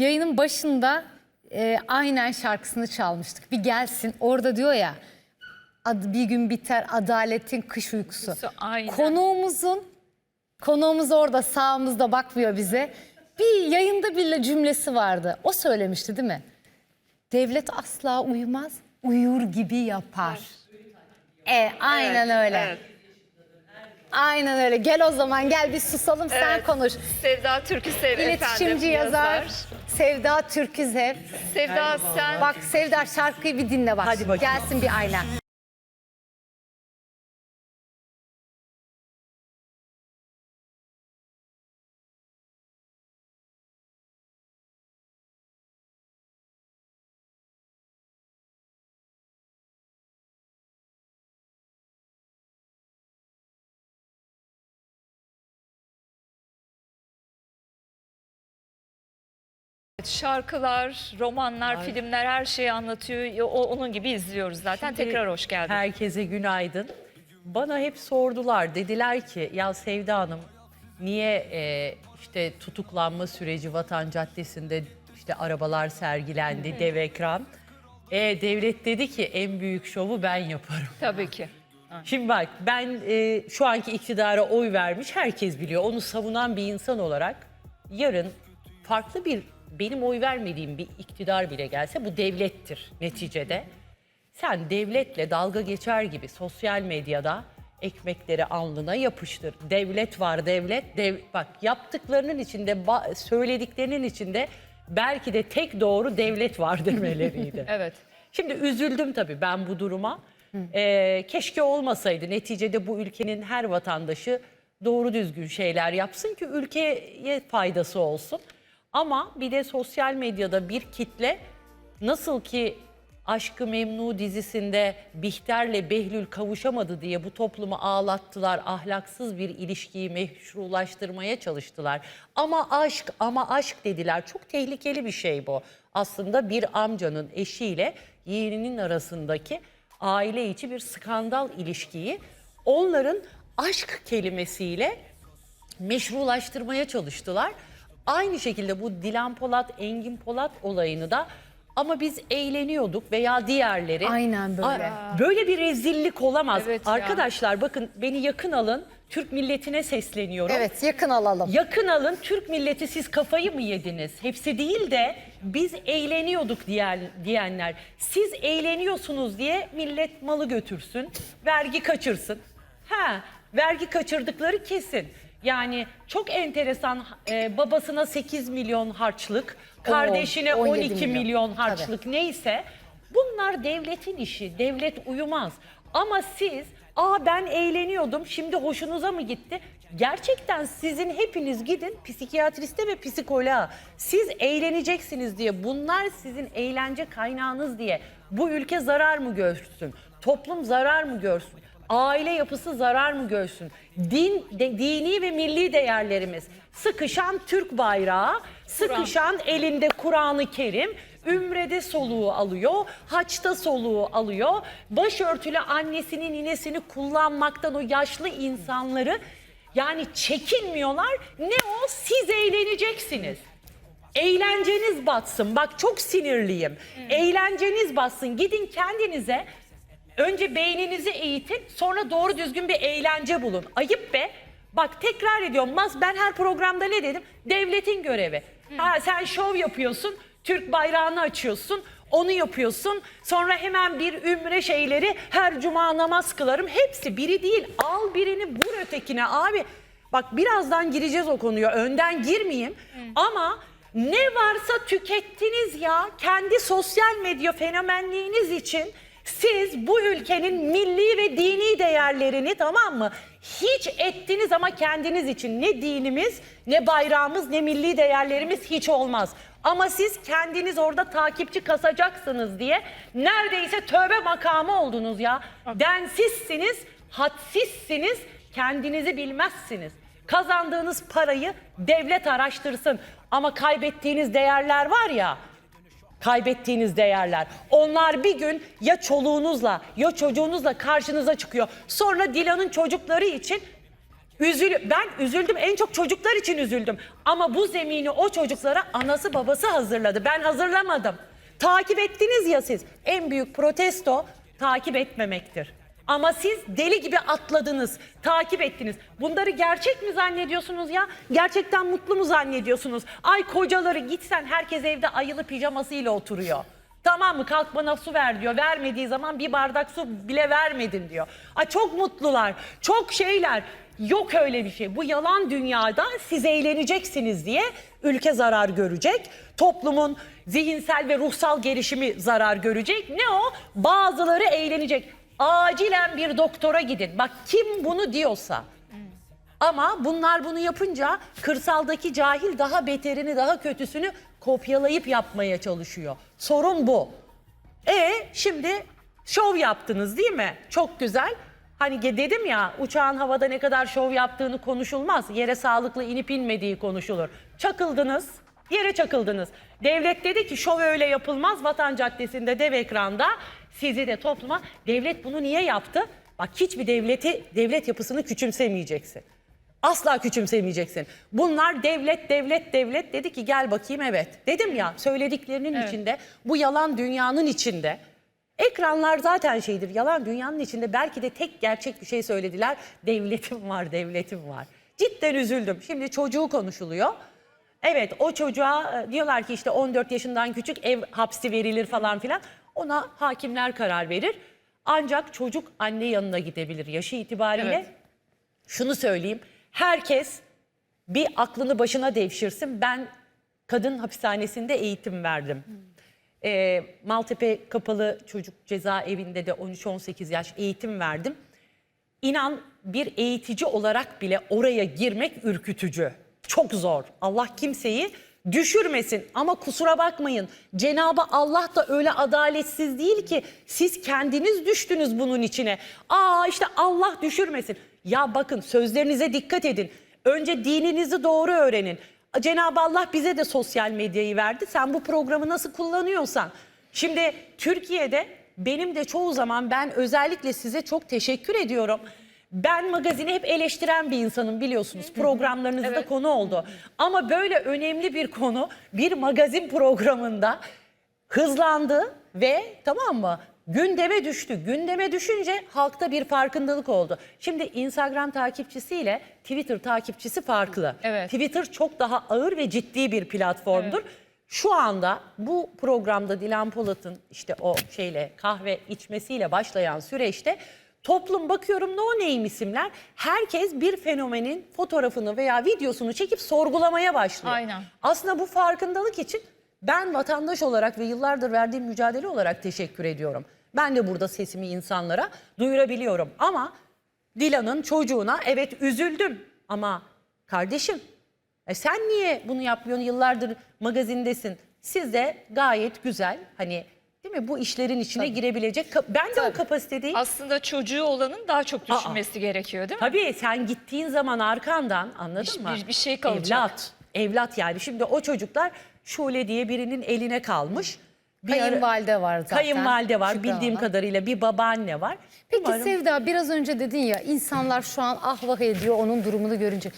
yayının başında e, aynen şarkısını çalmıştık. Bir gelsin orada diyor ya "Ad- bir gün biter adaletin kış uykusu. Aynen. Konuğumuzun konuğumuz orada sağımızda bakmıyor bize. Bir yayında bile cümlesi vardı. O söylemişti değil mi? Devlet asla uyumaz, uyur gibi yapar. E, aynen Evet, öyle. evet. Aynen öyle. Gel o zaman gel bir susalım sen Evet. konuş. Sevda Türküsev İletişimci efendim yazar, Sevda Türküzev. Sevda sen Bak Sevda şarkıyı bir dinle bak. Hadi bakayım. Gelsin bir ayna. Şarkılar, romanlar, filmler her şeyi anlatıyor. O, onun gibi izliyoruz zaten. Tekrar hoş geldin. Herkese günaydın. Bana hep sordular. Dediler ki ya Sevda Hanım niye e, işte tutuklanma süreci Vatan Caddesi'nde işte arabalar sergilendi, dev ekran. E, devlet dedi ki en büyük şovu ben yaparım. Tabii ki. Şimdi bak ben e, şu anki iktidara oy vermiş herkes biliyor. Onu savunan bir insan olarak yarın farklı bir benim oy vermediğim bir iktidar bile gelse bu devlettir neticede. Sen devletle dalga geçer gibi sosyal medyada ekmekleri alnına yapıştır. Devlet var devlet. Dev, bak yaptıklarının içinde söylediklerinin içinde belki de tek doğru devlet var demeleriydi. Evet. Şimdi üzüldüm tabii ben bu duruma. Ee, keşke olmasaydı. Neticede bu ülkenin her vatandaşı doğru düzgün şeyler yapsın ki ülkeye faydası olsun. Ama bir de sosyal medyada bir kitle nasıl ki Aşkı Memnu dizisinde Bihter'le Behlül kavuşamadı diye bu toplumu ağlattılar. Ahlaksız bir ilişkiyi meşrulaştırmaya çalıştılar. Ama aşk ama aşk dediler. Çok tehlikeli bir şey bu. Aslında bir amcanın eşiyle yeğeninin arasındaki aile içi bir skandal ilişkiyi onların aşk kelimesiyle meşrulaştırmaya çalıştılar. Aynı şekilde bu Dilan Polat, Engin Polat olayını da ama biz eğleniyorduk veya diğerleri. Aynen böyle. Aa, Böyle bir rezillik olamaz. Evet ya. Arkadaşlar bakın beni yakın alın. Türk milletine sesleniyorum. Evet yakın alalım. Yakın alın Türk milleti siz kafayı mı yediniz? Hepsi değil de biz eğleniyorduk diyen, diyenler. Siz eğleniyorsunuz diye millet malı götürsün, vergi kaçırsın. Ha, vergi kaçırdıkları kesin. Yani çok enteresan e, babasına 8 milyon harçlık, kardeşine 17 12 milyon, milyon. harçlık neyse bunlar devletin işi. Devlet uyumaz. Ama siz aa ben eğleniyordum şimdi hoşunuza mı gitti? Gerçekten sizin hepiniz gidin psikiyatriste ve psikoloğa. Siz eğleneceksiniz diye bunlar sizin eğlence kaynağınız diye bu ülke zarar mı görsün? Toplum zarar mı görsün? Aile yapısı zarar mı görsün? Din, de- dini ve milli değerlerimiz sıkışan Türk bayrağı, sıkışan elinde Kur'an-ı Kerim, Ümrede soluğu alıyor, haçta soluğu alıyor. Başörtülü annesini, ninesini kullanmaktan o yaşlı insanları yani çekinmiyorlar. Ne o? Siz eğleneceksiniz. Eğlenceniz batsın. Bak çok sinirliyim. Eğlenceniz batsın. Gidin kendinize önce beyninizi eğitin sonra doğru düzgün bir eğlence bulun. Ayıp be. Bak tekrar ediyorum. Mas ben her programda ne dedim? Devletin görevi. Ha sen şov yapıyorsun. Türk bayrağını açıyorsun. Onu yapıyorsun. Sonra hemen bir ümre şeyleri her cuma namaz kılarım. Hepsi biri değil. Al birini vur ötekine abi. Bak birazdan gireceğiz o konuya. Önden girmeyeyim. Ama ne varsa tükettiniz ya. Kendi sosyal medya fenomenliğiniz için siz bu ülkenin milli ve dini değerlerini tamam mı? Hiç ettiniz ama kendiniz için ne dinimiz, ne bayrağımız, ne milli değerlerimiz hiç olmaz. Ama siz kendiniz orada takipçi kasacaksınız diye neredeyse tövbe makamı oldunuz ya. Densizsiniz, hadsizsiniz, kendinizi bilmezsiniz. Kazandığınız parayı devlet araştırsın. Ama kaybettiğiniz değerler var ya, kaybettiğiniz değerler. Onlar bir gün ya çoluğunuzla ya çocuğunuzla karşınıza çıkıyor. Sonra Dilan'ın çocukları için Üzül ben üzüldüm. En çok çocuklar için üzüldüm. Ama bu zemini o çocuklara anası babası hazırladı. Ben hazırlamadım. Takip ettiniz ya siz. En büyük protesto takip etmemektir. Ama siz deli gibi atladınız, takip ettiniz. Bunları gerçek mi zannediyorsunuz ya? Gerçekten mutlu mu zannediyorsunuz? Ay kocaları gitsen herkes evde ayılı pijamasıyla oturuyor. Tamam mı kalk bana su ver diyor. Vermediği zaman bir bardak su bile vermedin diyor. Ay çok mutlular, çok şeyler. Yok öyle bir şey. Bu yalan dünyada siz eğleneceksiniz diye ülke zarar görecek. Toplumun zihinsel ve ruhsal gelişimi zarar görecek. Ne o? Bazıları eğlenecek. Acilen bir doktora gidin. Bak kim bunu diyorsa. Ama bunlar bunu yapınca kırsaldaki cahil daha beterini, daha kötüsünü kopyalayıp yapmaya çalışıyor. Sorun bu. E şimdi şov yaptınız değil mi? Çok güzel. Hani dedim ya uçağın havada ne kadar şov yaptığını konuşulmaz. Yere sağlıklı inip inmediği konuşulur. Çakıldınız, yere çakıldınız. Devlet dedi ki şov öyle yapılmaz. Vatan Caddesi'nde dev ekranda sizi de topluma. Devlet bunu niye yaptı? Bak hiçbir devleti, devlet yapısını küçümsemeyeceksin. Asla küçümsemeyeceksin. Bunlar devlet, devlet, devlet dedi ki gel bakayım evet. Dedim ya söylediklerinin içinde, bu yalan dünyanın içinde. Ekranlar zaten şeydir, yalan dünyanın içinde belki de tek gerçek bir şey söylediler. Devletim var, devletim var. Cidden üzüldüm. Şimdi çocuğu konuşuluyor. Evet o çocuğa e, diyorlar ki işte 14 yaşından küçük ev hapsi verilir falan filan. Ona hakimler karar verir. Ancak çocuk anne yanına gidebilir yaşı itibariyle. Evet. Şunu söyleyeyim. Herkes bir aklını başına devşirsin. Ben kadın hapishanesinde eğitim verdim. Ee, Maltepe Kapalı Çocuk Cezaevinde de 13-18 yaş eğitim verdim. İnan bir eğitici olarak bile oraya girmek ürkütücü. Çok zor. Allah kimseyi düşürmesin ama kusura bakmayın. Cenabı Allah da öyle adaletsiz değil ki siz kendiniz düştünüz bunun içine. Aa işte Allah düşürmesin. Ya bakın sözlerinize dikkat edin. Önce dininizi doğru öğrenin. Cenab-ı Allah bize de sosyal medyayı verdi. Sen bu programı nasıl kullanıyorsan. Şimdi Türkiye'de benim de çoğu zaman ben özellikle size çok teşekkür ediyorum. Ben magazini hep eleştiren bir insanım biliyorsunuz. Programlarınızda konu oldu. Ama böyle önemli bir konu bir magazin programında hızlandı ve tamam mı? Gündeme düştü. Gündeme düşünce halkta bir farkındalık oldu. Şimdi Instagram takipçisiyle Twitter takipçisi farklı. Evet. Twitter çok daha ağır ve ciddi bir platformdur. Şu anda bu programda Dilan Polat'ın işte o şeyle kahve içmesiyle başlayan süreçte toplum bakıyorum no name isimler herkes bir fenomenin fotoğrafını veya videosunu çekip sorgulamaya başlıyor. Aynen. Aslında bu farkındalık için ben vatandaş olarak ve yıllardır verdiğim mücadele olarak teşekkür ediyorum. Ben de burada sesimi insanlara duyurabiliyorum ama Dilan'ın çocuğuna evet üzüldüm ama kardeşim e sen niye bunu yapmıyorsun yıllardır magazindesin? Siz de gayet güzel hani değil mi bu işlerin içine girebilecek ka- ben de o kapasitedeyim. Aslında çocuğu olanın daha çok düşünmesi gerekiyor değil mi? Tabii sen gittiğin zaman arkandan anladın Bir- mı? bir- bir şey kalacak. Evlat, evlat yani. Şimdi o çocuklar Şule diye birinin eline kalmış. Bir Kayınvalide var zaten. Kayınvalide var Şükran bildiğim Hanım. kadarıyla bir babaanne var. Peki Umarım- Sevda biraz önce dedin ya insanlar şu an ah vah ediyor onun durumunu görünce.